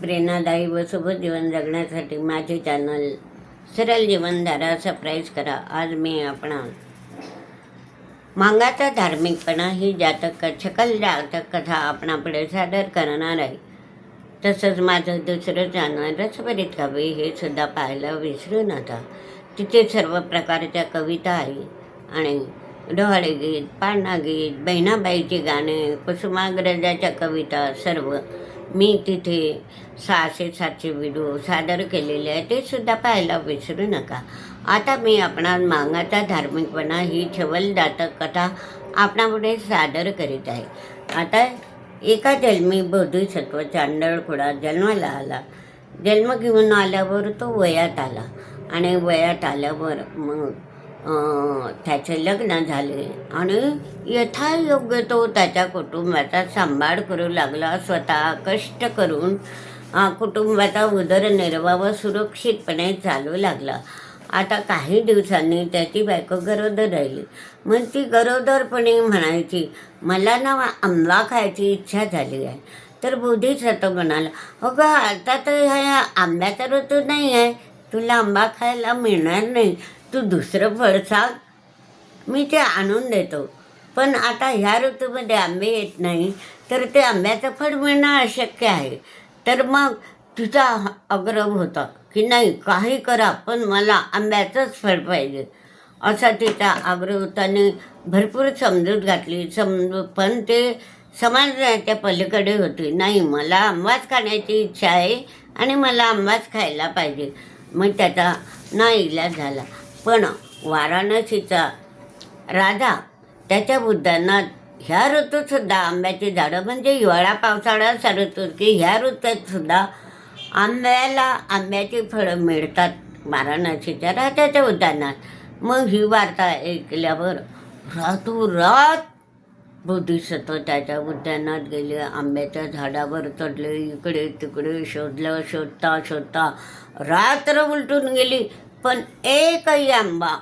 प्रेरणादायी व शुभ जीवन जगण्यासाठी माझे चॅनल सरळ जीवनधारा सबस्क्राईब करा. आज मी आपण मांगाचा धार्मिकपणा ही जातक सकल जातक कथा आपणापुढे सादर करणार आहे. तसंच माझं दुसरं चॅनल रसभरीत कवी हे सुद्धा पाहायला विसरू नका तिथे सर्व प्रकारच्या कविता आहे आणि डोहाळे गीत पाळणा गीत बहिणाबाईची गाणे कुसुमाग्रजाच्या कविता सर्व मी तिथे सहाशे सातशे व्हिडिओ सादर केलेले आहे ते सुद्धा पाहायला विसरू नका. आता मी आपणा मागाचा धार्मिकपणा ही छवलदातक कथा आपणापुढे सादर करीत आहे. आता एका जन्मी बोधिसत्व चांदळखोडा जन्माला आला. जन्म घेऊन आल्यावर तो वयात आला आणि वयात आल्यावर मग त्याचे लग्न झाले आणि यथायोग्य तो त्याच्या कुटुंबाचा सांभाळ करू लागला. स्वतः कष्ट करून कुटुंबाचा उदरनिर्वाह सुरक्षितपणे चालू लागला. आता काही दिवसांनी त्याची बायको गरोदर राहिली. मग ती गरोदरपणे म्हणायची मला ना आंबा खायची इच्छा झाली आहे. तर बोधिसत्व म्हणाला अगं आता तर ह्या आंब्याचा ऋतू नाही आहे. तुला आंबा खायला मिळणार नाही. तू दुसरं फळ सांग मी ते आणून देतो. पण आता ह्या ऋतूमध्ये आंबे येत नाही तर ते आंब्याचं फळ मिळणं अशक्य आहे. तर मग तुझा आग्रह होता की नाही काही करा पण मला आंब्याचंच फळ पाहिजे. असा तिचा आग्रह होताने भरपूर समजूत घातली. समजू पण ते समजण्याच्या पलीकडे होते. नाही मला आंबाच खाण्याची इच्छा आहे आणि मला आंबाच खायला पाहिजे. मग त्याचा ना इलाज झाला. पण वाराणसीचा राजा त्याच्या बुद्धांना ह्या ऋतूतसुद्धा आंब्याची झाडं म्हणजे हिवाळा पावसाळा ऋतू की ह्या ऋतूत सुद्धा आंब्याला आंब्याची फळं मिळतात वाराणसीच्या राजाच्या उद्यानात मग ही वार्ता ऐकल्यावर रातोरात बोधिसत्व त्याच्या उद्यानात गेले. आंब्याच्या झाडावर चढले इकडे तिकडे शोधलं शोधता शोधता रात्र उलटून गेली. पण एकही आंबा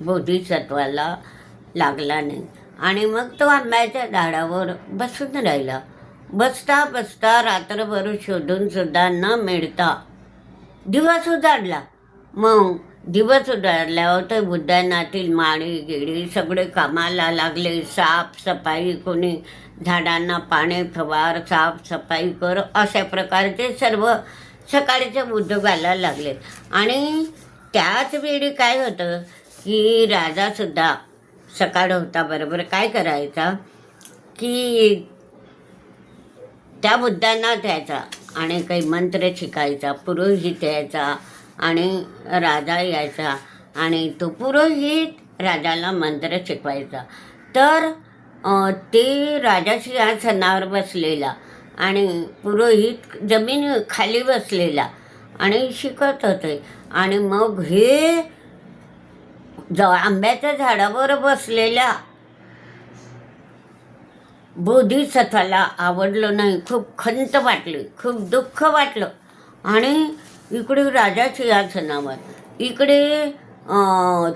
बोधिसत्वाला लागला नाही. आणि मग तो आंब्याच्या झाडावर बसून राहिला. बसता बसता रात्रभर शोधून सुद्धा न मिळता दिवस उजाडला. मग दिवस उजाडल्यावर तर उद्यानातील माळी गिळी सगळे कामाला लागले. साफसफाई कोणी झाडांना पाणी फवार साफसफाई कर अशा प्रकारचे सर्व सकाळचे उद्योगाला लागले. आणि त्याच वेळी काय होतं की राजासुद्धा सकाळ होता बरोबर काय करायचा? की त्या बुद्धांना द्यायचा आणि काही मंत्र शिकायचा पुरोहित यायचा आणि राजा यायचा आणि तो पुरोहित राजाला मंत्र शिकवायचा. तर ते राजाशी आसनावर बसलेला आणि पुरोहित जमीन खाली बसलेला. आणि शिकत होते आणि मग हे ज आंब्याच्या झाडावर बसलेल्या बोधिसत्वाला आवडलं नाही. खूप खंत वाटली. खूप दुःख वाटलं. आणि इकडे राजा सिंहासनावर. इकडे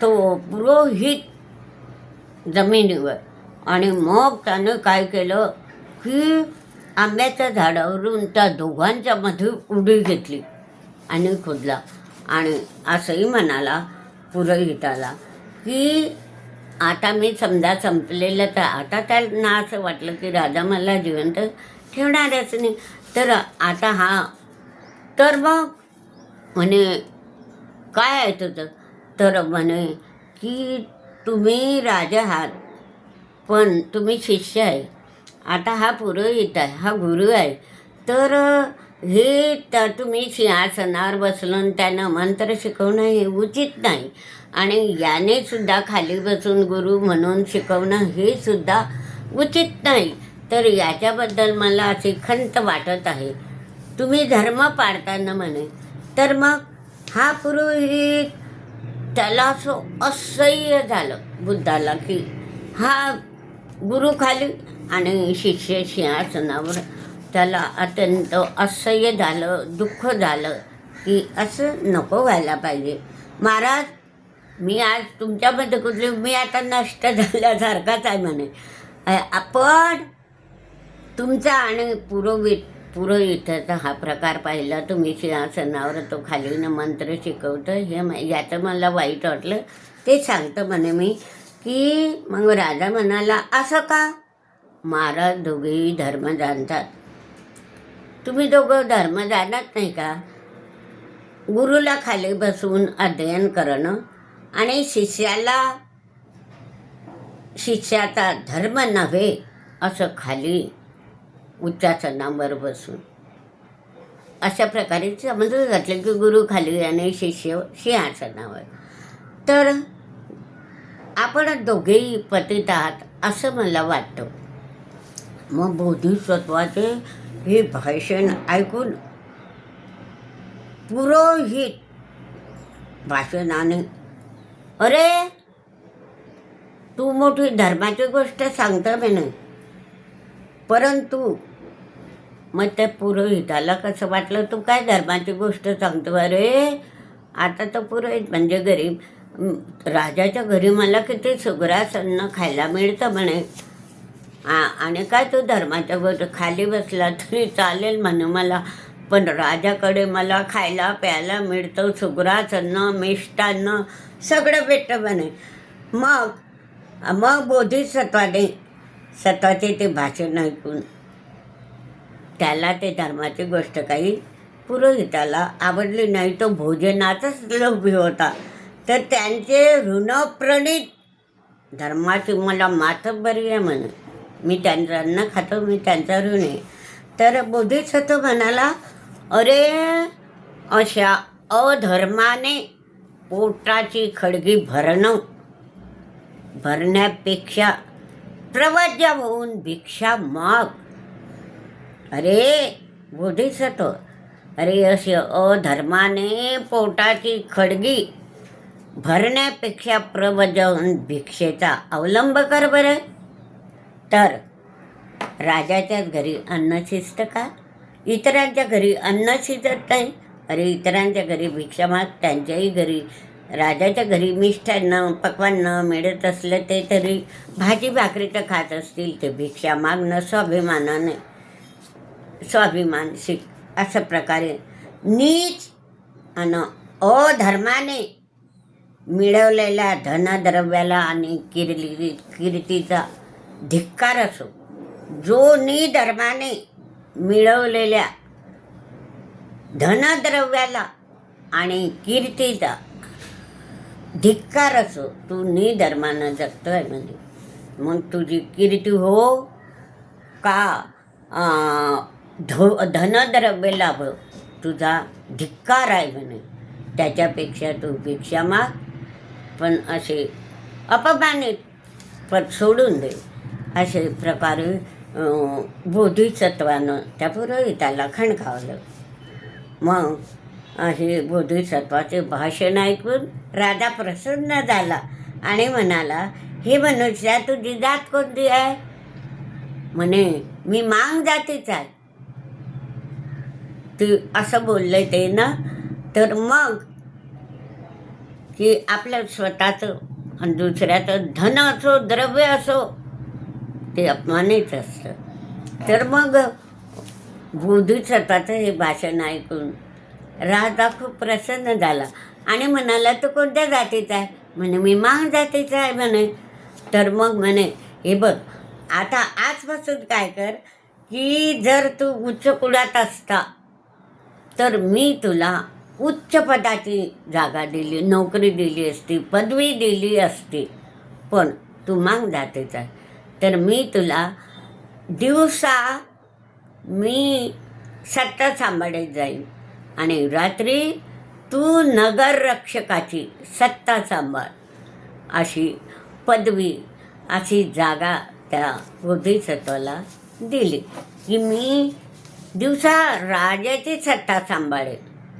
तो पुरोहित जमिनीवर. आणि मग त्यानं काय केलं की आंब्याच्या झाडावरून त्या दोघांच्या मध्ये उडी घेतली. आणि खोदला. आणि असंही म्हणाला पुरोहिताला की आता मी समजा संपलेलं तर आता त्यांना असं वाटलं की राजा मला जिवंत ठेवणारच नाही. तर आता हा तर मग? म्हणे काय आहे तुझं? तर म्हणे की तुम्ही राजा आहात पण तुम्ही शिष्य आहे. आता हा पुरोहित आहे हा गुरु आहे. तर हे तर तुम्ही सिंहासनावर बसलं त्यांना मंत्र शिकवणं हे उचित नाही. आणि याने सुद्धा खाली बसून गुरु म्हणून शिकवणं हे सुद्धा उचित नाही. तर याच्याबद्दल मला असे खंत वाटत आहे. तुम्ही धर्म पाळताना म्हणे. तर मग हा पुरोहित त्याला असं असह्य झालं बुद्धाला की हा गुरु खाली आणि शिष्य सिंहासनावर त्याला अत्यंत असह्य झालं दुःख झालं की असं नको व्हायला पाहिजे. महाराज मी आज तुमच्यामध्ये कुठली मी आता नष्ट झाल्यासारखाच आहे म्हणे. आपण तुमचा आणि पुरोहित पुरोहिताचा हा प्रकार पाहिला. तुम्ही सिंहासनावर तो खाली मंत्र शिकवतं हे याचं मला वाईट वाटलं. ते सांगतं म्हणे मी की मग राजा म्हणाला असं का? महाराज दोघेही धर्म जाणतात तुम्ही दोघं धर्म जाणत नाही का? गुरुला खाली बसून अध्ययन करणं आणि शिष्याला शिष्याचा धर्म नव्हे असं खाली उच्चासनावर बसून. अशा प्रकारे समजलं घातलं की गुरु खाली आणि शिष्य सिंहासनावर. तर आपण दोघेही पतित आहात असं मला वाटतं. मग बोधिसत्वाचे हे भाषण ऐकून पुरोहित भाषणाने अरे तू मोठी धर्माची गोष्ट सांगतो म्हणे. परंतु मग त्या पुरोहिताला कसं वाटलं तू काय धर्माची गोष्ट सांगतो अरे? आता तर पुरोहित म्हणजे गरीब. राजाच्या घरी मला किती सुग्रास अन्न खायला मिळतं म्हणे. आ, आणि काय तू धर्माच्या गोष्ट खाली बसला तरी चालेल म्हणे मला. पण राजाकडे मला खायला प्यायला मिळतं सुग्रास अन्न मिष्टान्न सगळं भेटतं म्हणे. मग मग बोधिसत्वाने सत्वाचे ते भाषण ऐकून त्याला ते धर्माची गोष्ट काही पुरोहिताला आवडली नाही. तो भोजनाचाच लोभी होता. तर त्यांचे ऋणप्रणित धर्माची मला मातब्बरी आहे म्हणे. मी त्यांना अन्न खातो मी त्यांचा ऋण आहे तर बोधिसत्व म्हणाला अरे अशा अधर्माने पोटाची खडगी भरणं भरण्यापेक्षा प्रवज्य होऊन भिक्षा माग. अरे बोधिसत्व अरे असे अधर्माने पोटाची खडगी भरण्यापेक्षा प्रवजन होऊन भिक्षेचा अवलंब कर बरं. तर राजाच्याच घरी अन्न शिजतं का? इतरांच्या घरी अन्न शिजत नाही. अरे इतरांच्या घरी भिक्षा माग त्यांच्याही घरी. राजाच्या घरी मिष्टान्न पक्वान्न मिळत असलं ते तरी. भाजी भाकरीचं खात असतील ते भिक्षा मागणं स्वाभिमानाने. स्वाभिमान शिक अशा प्रकारे. नीच आणि अधर्माने मिळवलेल्या धनद्रव्याला आणि किरली कीर्तीचा धिक्कार असो जो निधर्माने मिळवलेल्या धनद्रव्याला आणि कीर्तीचा धिक्कार असो तू निधर्मानं जगतोय म्हणजे. मग तुझी कीर्ती हो का धो धनद्रव्य लाभ तुझा धिक्कार आहे म्हणे. त्याच्यापेक्षा तू भिक्षा माग पण असे अपमानित पद सोडून दे. असे प्रकारे बोधिसत्वानं त्या पुरोहिताला खणकावलं मग हे बोधिसत्वाचे भाषण ऐकून राजा प्रसन्न झाला आणि म्हणाला हे मनुष्या तुझी जात कोणती आहे? म्हणे मी मांग जातीच आहे. ती असं बोलले ते ना तर मग की आपलं स्वतःचं आणि दुसऱ्याचं धन असो द्रव्य असो ते अपमानित असतं. तर मग बोधिसत्वाचं हे भाषण ऐकून राजा खूप प्रसन्न झाला आणि म्हणाला तू कोणत्या जातीचा आहे? म्हणे मी मांग जातीचा आहे म्हणे. तर मग म्हणे हे बघ आता आजपासून काय कर की जर तू उच्च कुळात असता तर मी तुला उच्च पदाची जागा दिली नोकरी दिली असती पदवी दिली असती पण तू मांग जातेच आहे. तर मी तुला दिवसा मी सत्ता सांभाळत जाईन. आणि रात्री तू नगररक्षकाची सत्ता सांभाळ. अशी पदवी अशी जागा त्या बुद्धिसत्वाला दिली की मी दिवसा राजाची सत्ता सांभाळेल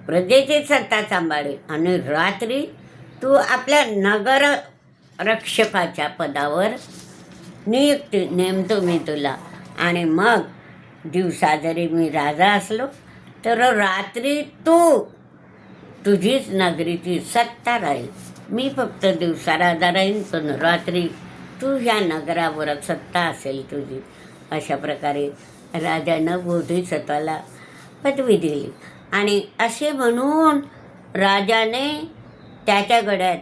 प्रजेची सत्ता सांभाळेल आणि रात्री तू आपल्या नगर रक्षकाच्या पदावर नियुक्ती नेमतो मी तुला. आणि मग दिवसा जरी मी राजा असलो तर रात्री तू तुझीच नगरीची सत्ता राहील. मी फक्त दिवसा राजा राहीन पण रात्री तू ह्या नगरावर सत्ता असेल तुझी. अशा प्रकारे राजानं बोधिसत्वाला पदवी दिली. आणि असे म्हणून राजाने त्याच्या गड्यात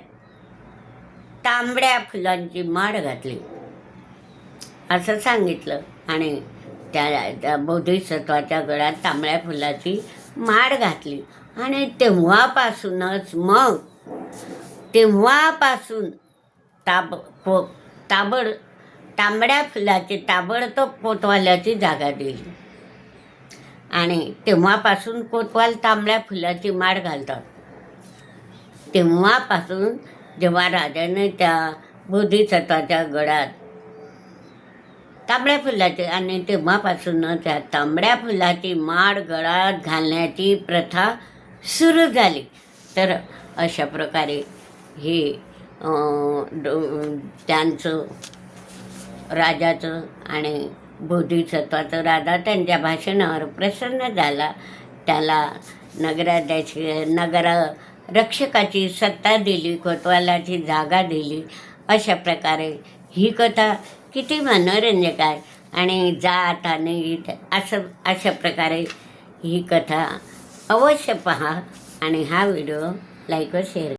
तांबड्या फुलांची माळ घातली. असं सांगितलं. आणि त्या त्या बोधिसत्वाच्या गळ्यात तांबड्या फुलाची माळ घातली. आणि तेव्हापासूनच मग तेव्हापासून ताब पो ताबड तांबड्या फुलाची ताबडतोब पोतवाल्याची जागा दिली. आणि तेव्हापासून कोतवाल तांबड्या फुलाची माळ घालतात. तेव्हापासून जेव्हा राजाने त्या बोधिसत्वाच्या गळ्यात तांबड्या फुलाचे आणि तेव्हापासून त्या तांबड्या फुलाची माळ गळात घालण्याची प्रथा सुरू झाली. तर अशा प्रकारे हे त्यांचं राजाचं आणि बोधिसत्वाचं राजा त्यांच्या भाषणावर प्रसन्न झाला. त्याला नगराध्याची नगर रक्षकाची सत्ता दिली कोतवालाची जागा दिली. अशा प्रकारे ही कथा किती मनोरंजक आहे. आणि जात आणि असं अशा प्रकारे ही कथा अवश्य पहा आणि हा व्हिडिओ लाईक व शेअर